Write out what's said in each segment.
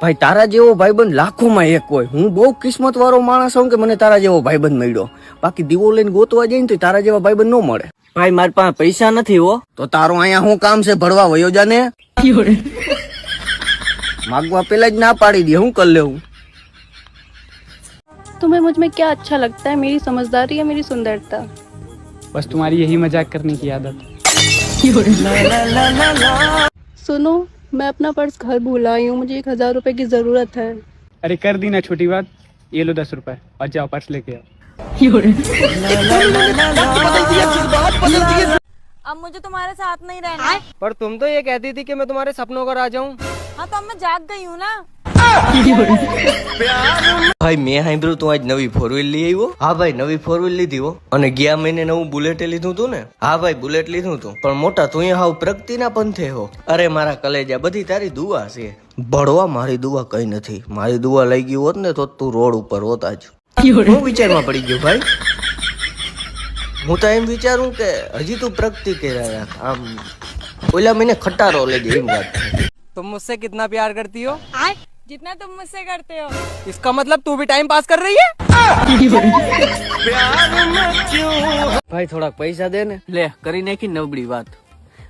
ભાઈ તારા જેવો ભાઈબંધ લાખોમાં એક હોય હું બહુ કિસ્મત વાળો માણસ હોઉં કે મને તારા જેવો ભાઈબંધ મળ્યો બાકી દીવો લઈને ગોતવા જાય ને તો તારા જેવા ભાઈબંધ ન મળે ભાઈ મારી પાસે પૈસા નથી હો તો તારું અહીંયા શું કામ છે ભરવા વયો જાને માગવા પેલા જ ના પાડી દે હું કરી લેવું तुम्हें मुझ में क्या अच्छा लगता है मेरी समझदारी या मेरी सुंदरता बस तुम्हारी यही मजाक करने की आदत सुनो मैं अपना पर्स घर भूला आई हूँ मुझे एक हज़ार रूपए की ज़रूरत है। अरे कर दी ना छोटी बात ये लो दस रूपए और जाओ पर्स लेके आओ। अब मुझे तुम्हारे साथ नहीं रहना। पर तुम तो ये कहती थी कि मैं तुम्हारे सपनों का राजा हूँ। हाँ तो अब मैं जाग गई हूँ ना। ભાઈ મેં સાંભળ્યું તું આજ નવી ફોર વ્હીલ લઈ આવ્યો હા ભાઈ નવી ફોર વ્હીલ લીધી હો અને ગયા મહિને નવું બુલેટ લીધું તું ને હા ભાઈ બુલેટ લીધું તું પણ મોટા તું હાવ પ્રગતિના પંથે હો અરે મારા કલેજા બધી તારી દુઆ છે ભણવા મારી દુઆ કઈ નથી મારી દુઆ લઈ ગઈ હોત ને તો તું રોડ ઉપર હોત આજ હું વિચારમાં પડી ગયો ભાઈ હું તો એમ વિચારું કે હજી તું પ્રગતિ કર્યા રાખ આમ ઓલા મહિને ખટારો લઈ દે એમ વાત છે. तुम मुझसे कितना प्यार करती हो जितना तुम मुझसे करते हो इसका मतलब तू भी टाइम पास कर रही है ભાઈ થોડાક પૈસા દે ને લે કરી નાખી નબળી વાત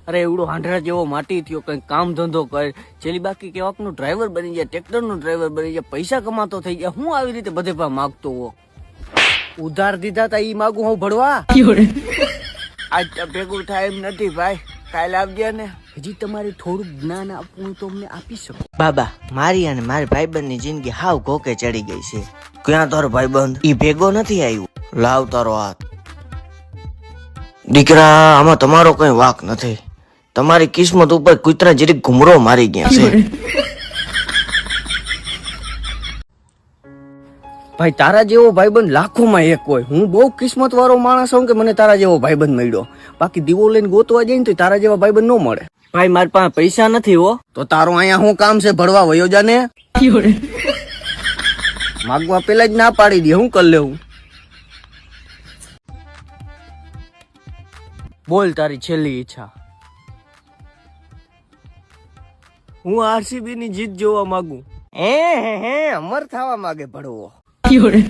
અરે એવડો હાંડરા જેવો માટી થયો કઈ કામ ધંધો કર છેલ્લી બાકી કેવાક નું ડ્રાઈવર બની જાય ટ્રેક્ટર નું ડ્રાઈવર બની જાય પૈસા કમાતો થઈ જાય હું આવી રીતે બધે પા માગતો હો ઉધાર દીધા તા ઈ માગું હું ભરવા આજ તો ભેગું થાય એમ નથી ભાઈ કાલે આવજે ને હજી તમારે થોડું જ્ઞાન આપવું તો અમને આપી શકો. બાબા, મારી અને મારી ભાઈબંધની જિંદગી હાવ કોકે ચડી ગઈ છે. ક્યાં તારો ભાઈબંધ? ઈ ભેગો નથી આવ્યો. લાવ તારો હાથ. દીકરા, આમાં તમારો કઈ વાક નથી. તમારી કિસ્મત ઉપર કુતરા જરીક ઘુમરો મારી ગયા છે. ભાઈ તારા જેવો ભાઈબંધ લાખોમાં એક હોય. હું બહુ કિસ્મત વાળો માણસ હોઉં કે મને તારા જેવો ભાઈબંધ મળ્યો? બાકી દીવો લઈને ગોતવા જઈને તો તારા જેવા ભાઈબંધ ન મળે. ભાઈ મારી પાસે પૈસા નથી હો. તો તારું અહીંયા શું કામ છે? ભરવા વયો જાને માગવા પેલા જ ના પાડી દે. હું કરી લેવું? બોલ તારી છેલ્લી ઈચ્છા. હું આરસીબી ની જીત જોવા માંગુ. હે હે હે અમર થવા માંગે ભડવો 有人